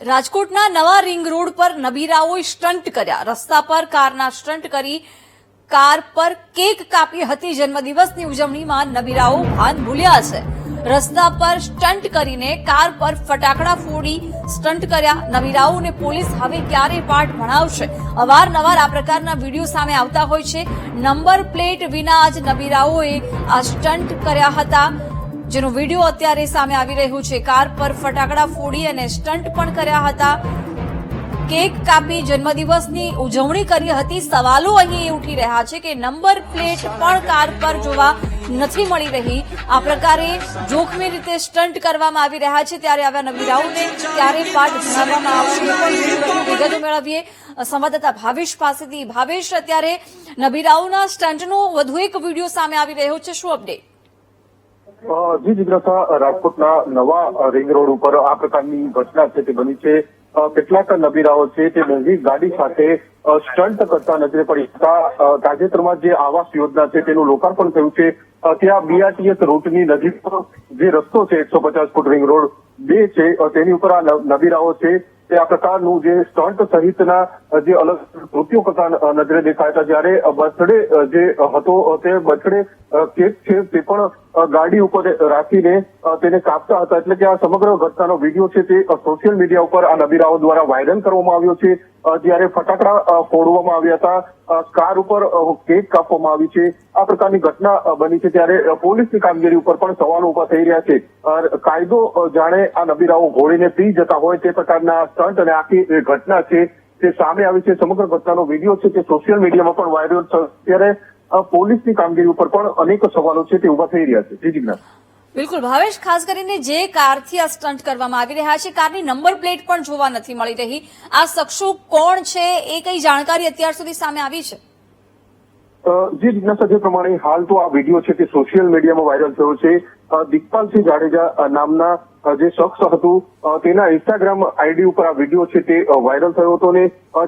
રાજકોટના નવા ring road પર નબીરાઓએ સ્ટન્ટ કર્યા. રસ્તા પર કારના સ્ટન્ટ કરી કાર પર કેક કાપી હતી. જન્મદિવસની ઉજવણીમાં નબીરાઓ ભાન ભૂલ્યા છે. રસ્તા પર સ્ટન્ટ કરીને કાર પર ફટાકડા ફોડી સ્ટન્ટ કર્યા. નબીરાઓને પોલીસ હવે ક્યારે પાઠ ભણાવશે? અવારનવાર આ પ્રકારના વીડિયો સામે આવતા હોય છે. નંબર પ્લેટ વિના જ નબીરાઓએ આ સ્ટન્ટ કર્યા હતા. જેનો વીડિયો અત્યારે સામે આવી રહ્યો છે. કાર પર ફટાકડા ફોડી અને સ્ટન્ટ પણ કર્યા હતા. કેક કાપી જન્મદિવસની ઉજવણી કરી હતી. સવાલો અહીં ઉઠી રહ્યા છે કે નંબર પ્લેટ પણ કાર પર જોવા નથી મળી રહી. આ પ્રકારે જોખમી રીતે સ્ટન્ટ કરવામાં આવી રહ્યા છે. ત્યારે આવા નવીરાઓને ત્યારે પાઠ ભણાવવામાં આવશે. વિગતો મેળવીએ. સંવાદદાતા ભાવેશ પાસેથી. ભાવેશ, અત્યારે નબીરાવના સ્ટન્ટનો વધુ એક વીડિયો સામે આવી રહ્યો છે. શું અપડેટ જી જિજ્ઞાસા રાજકોટના નવા રિંગ રોડ ઉપર આ પ્રકારની ઘટના છે તે બની છે. કેટલાક નબીરાઓ છે તે મોંઘી ગાડી સાથે સ્ટન્ટ કરતા નજરે પડી હતા. તાજેતરમાં જે આવાસ યોજના છે તેનું લોકાર્પણ થયું છે. ત્યાં બીઆરટીએસ રૂટની નજીક જે રસ્તો છે એકસો પચાસ ફૂટ રિંગ રોડ બે છે તેની ઉપર આ નબીરાઓ છે તે આ પ્રકારનું જે સ્ટન્ટ સહિતના જે અલગ કૃત્યો કરતા નજરે દેખાયા હતા. જ્યારે બર્થડે જે હતો તે બર્થડે કેક છે તે પણ ગાડી ઉપર રાખીને તેને કાપતા હતા એટલે કે આ સમગ્ર ઘટનાનો વીડિયો છે તે સોશિયલ મીડિયા ઉપર આ નબીરાઓ દ્વારા વાયરલ કરવામાં આવ્યો છે. જ્યારે ફટાકડા ફોડવામાં આવ્યા હતા કાર ઉપર કેક કાપવામાં આવી છે. આ પ્રકારની ઘટના બની છે ત્યારે પોલીસની કામગીરી ઉપર પણ સવાલો ઊભા થઈ રહ્યા છે. કાયદો જાણે આ નબીરાઓ ઘોડીને પી જતા હોય તે પ્રકારના સ્ટન્ટ અને આખી ઘટના છે તે સામે આવી છે. સમગ્ર ઘટનાનો વીડિયો છે તે સોશિયલ મીડિયામાં પણ વાયરલ થયો ત્યારે પોલીસની કામગીરી ઉપર પણ અનેક સવાલો છે તે ઊભા થઈ રહ્યા છે. જી જિજ્ઞાસ બિલકુલ. ભાવેશ ખાસ કરીને જે કારથી આ સ્ટન્ટ કરવામાં આવી રહ્યા છે કારની નંબર પ્લેટ પણ જોવા નથી મળી રહી. આ શખ્સો કોણ છે એ કઈ જાણકારી અત્યાર સુધી સામે આવી છે? જે જિજ્ઞાસા જે પ્રમાણે હાલ તો આ વીડિયો છે તે સોશિયલ મીડિયામાં વાયરલ થયો છે. દિગ્પાલસિંહ જાડેજા નામના જે શખ્સ હતું તેના ઇન્સ્ટાગ્રામ આઈડી ઉપર આ વીડિયો છે તે વાયરલ થયો હતો ને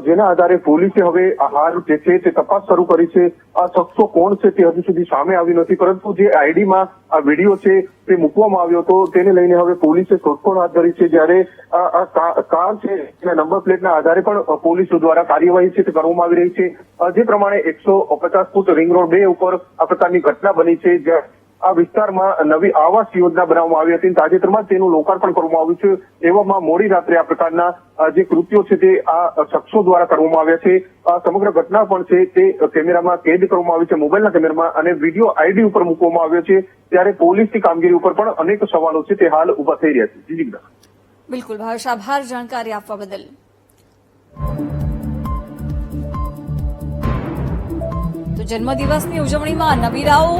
જેના આધારે પોલીસે હવે હાલ જે છે તે તપાસ શરૂ કરી છે. આ શખ્સો કોણ છે તે હજુ સુધી સામે આવી નથી, પરંતુ જે આઈડીમાં આ વીડિયો છે તે મૂકવામાં આવ્યો હતો, તેને લઈને હવે પોલીસે શોધખોળ હાથ ધરી છે. જ્યારે આ કાર છે તેના નંબર પ્લેટના આધારે પણ પોલીસ દ્વારા કાર્યવાહી છે તે કરવામાં આવી રહી છે. જે પ્રમાણે એકસો પચાસ ફૂટ રિંગ રોડ બે ઉપર આ પ્રકારની ઘટના બની છે, જ્યાં આ વિસ્તારમાં નવી આવાસ યોજના બનાવવામાં આવી હતી. તાજેતરમાં તેનું લોકાર્પણ કરવામાં આવ્યું છે. એવામાં મોડી રાત્રે આ પ્રકારના જે કૃત્યો છે તે આ શખ્સો દ્વારા કરવામાં આવ્યા છે. આ સમગ્ર ઘટના પણ છે તે કેમેરામાં કેદ કરવામાં આવી છે. મોબાઈલના કેમેરામાં અને વીડિયો આઈડી ઉપર મૂકવામાં આવ્યો છે. ત્યારે પોલીસની કામગીરી ઉપર પણ અનેક સવાલો છે તે હાલ ઊભા થઈ રહ્યા છે. બિલકુલ. આભાર જાણકારી આપવા બદલ. જન્મદિવસની ઉજવણીમાં નબીરાઓ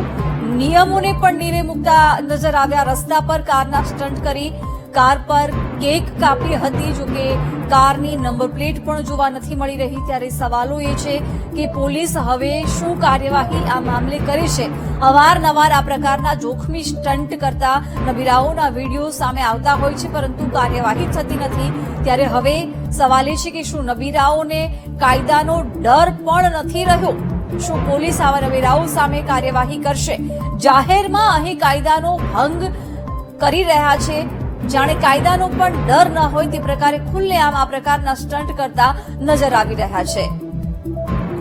નિયમોને પણ નીરે મૂકતા નજર આવ્યા. રસ્તા પર કારના સ્ટન્ટ કરી કાર પર કેક કાપી હતી. જો કે કારની નંબર પ્લેટ પણ જોવા નથી મળી રહી. ત્યારે સવાલો એ છે કે પોલીસ હવે શું કાર્યવાહી આ મામલે કરે છે? અવારનવાર આ પ્રકારના જોખમી સ્ટન્ટ કરતા નબીરાઓના વીડિયો સામે આવતા હોય છે, પરંતુ કાર્યવાહી થતી નથી. ત્યારે હવે સવાલ એ છે કે શું નબીરાઓને કાયદાનો ડર પણ નથી રહ્યો? શું પોલીસ આવા રવેરાઓ સામે કાર્યવાહી કરશે? જાહેરમાં અહીં કાયદાનો ભંગ કરી રહ્યા છે. જાણે કાયદાનો પણ ડર ન હોય તે પ્રકારે ખુલ્લેઆમ આ પ્રકારના સ્ટન્ટ કરતા નજર આવી રહ્યા છે.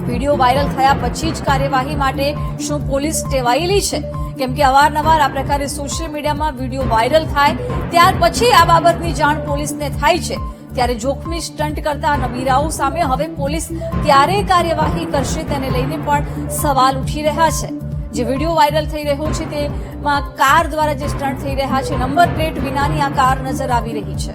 વીડિયો વાયરલ થયા પછી જ કાર્યવાહી માટે શું પોલીસ ટેવાયેલી છે? કેમ કે અવારનવાર આ પ્રકારે સોશિયલ મીડિયામાં વીડિયો વાયરલ થાય, ત્યાર પછી આ બાબતની જાણ પોલીસને થાય છે. ત્યારે જોખમી સ્ટન્ટ કરતા નબીરાઓ સામે હવે પોલીસ ક્યારે કાર્યવાહી કરશે તેને લઈને પણ સવાલ ઉઠી રહ્યા છે. જે વીડિયો વાયરલ થઈ રહ્યો છે તેમાં કાર દ્વારા જે સ્ટન્ટ થઈ રહ્યા છે, નંબર પ્લેટ વિનાની આ કાર નજર આવી રહી છે.